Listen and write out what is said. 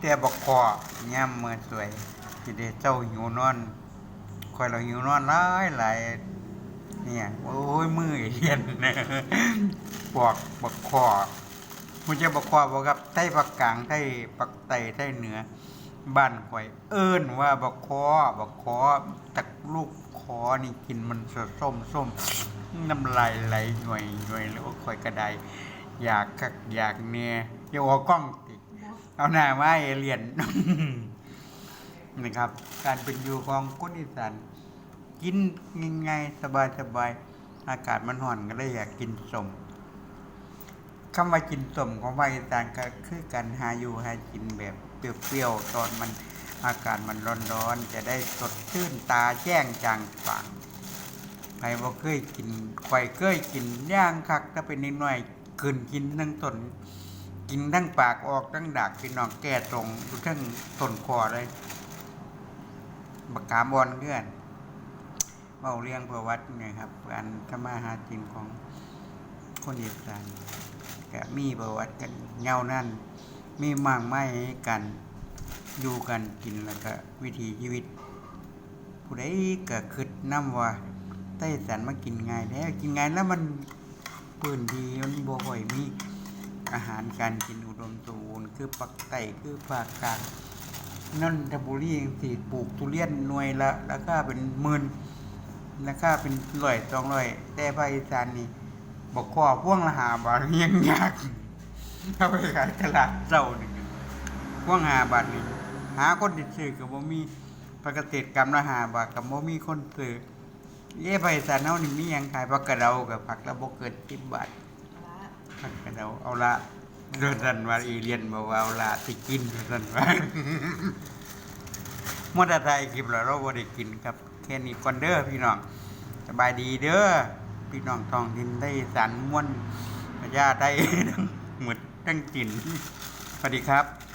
แต่บกคอย่ำเมื่อสวยสิเดเจ้าหิวนอนคอยเราหิวนอนหลายหลายเนี่ยโอ้ยมือเรียนปวกบักคอมันจะบักคอบอกครับไต้ปักกลางไต้ปักไตไต้เหนือ บ้านข่อย เอิ้นว่าบักคอบักคอตักลูกคอนี่กินมันสดส้มส้มน้ำลายไหลหน่วยหน่วยแล้วก็ข่อยกระไดอยากคักอยากเนี่ยอย่าเอากล้องติด เอาหน้ามาเอเลียนนะครับ การเป็นอยู่ของคนอีสานกินง่ายๆสบายๆอากาศมันร้อนก็เลยอยากกินสมคำว่ากินสมของภาคอีสานก็คือการหาอยู่หากินแบบเปรี้ยวๆตอนมันอากาศมันร้อนๆจะได้สดชื่นตาแจ้งจางฝังใครบ่เคยกินไข่เคยกินย่างคักถ้าเป็นนิดหน่อยๆกินกินทั้งต้น กินทั้งปากออกทั้งดากพี่น้องแก้ตรงทั้งต้นคอเลยบักขามบอลเพื่อนเมาเรื่องประวัติไงครับการทำมาหากินของคนอีสานก็มีประวัติกันเงานั่นมีมากไม้ให้กันอยู่กันกินแล้วก็วิถีชีวิต ผู้ใดก็คิดน้ำว่าใต้สันมากินง่ายแล้วกินง่ายแล้วมันพื้นที่มันบ่ค่อยมี อาหารการกินอุดมสมบูรณ์คือปักไต่คือภาคกางนนทบุรียังสิปลูกทุเรียนหน่วยละราคาเป็นหมื่นราคาเป็นร้อยสองร้อยแต่ภาคอีสานนี่บอกข้อพ่วงละหาบาทยังยากเอาไปขายตลาดเจ้าหนึ่งพ่วงหาบาทนี่หาคนติดซื้อกับบ่มีปกติกรรมละหาบาทกับบ่มีคนซื้อเย่ภาคอีสานเฮานี่มียังขายผักกระเดากับผักละบ่เกิน10บาท ผักกระเดาเอาละเดินสันว่าอีเลียนบอกว่าเอาละสิกินเดินสันว่ามอเตอไทยกินแล้วเราบ่ได้กินครับแค่นี้ก่อนเด้อพี่น้องสบายดีเด้อพี่น้องท้องดินได้สารม่วนพญาได้ทั้งหมดทั้งกินสวัสดีครับ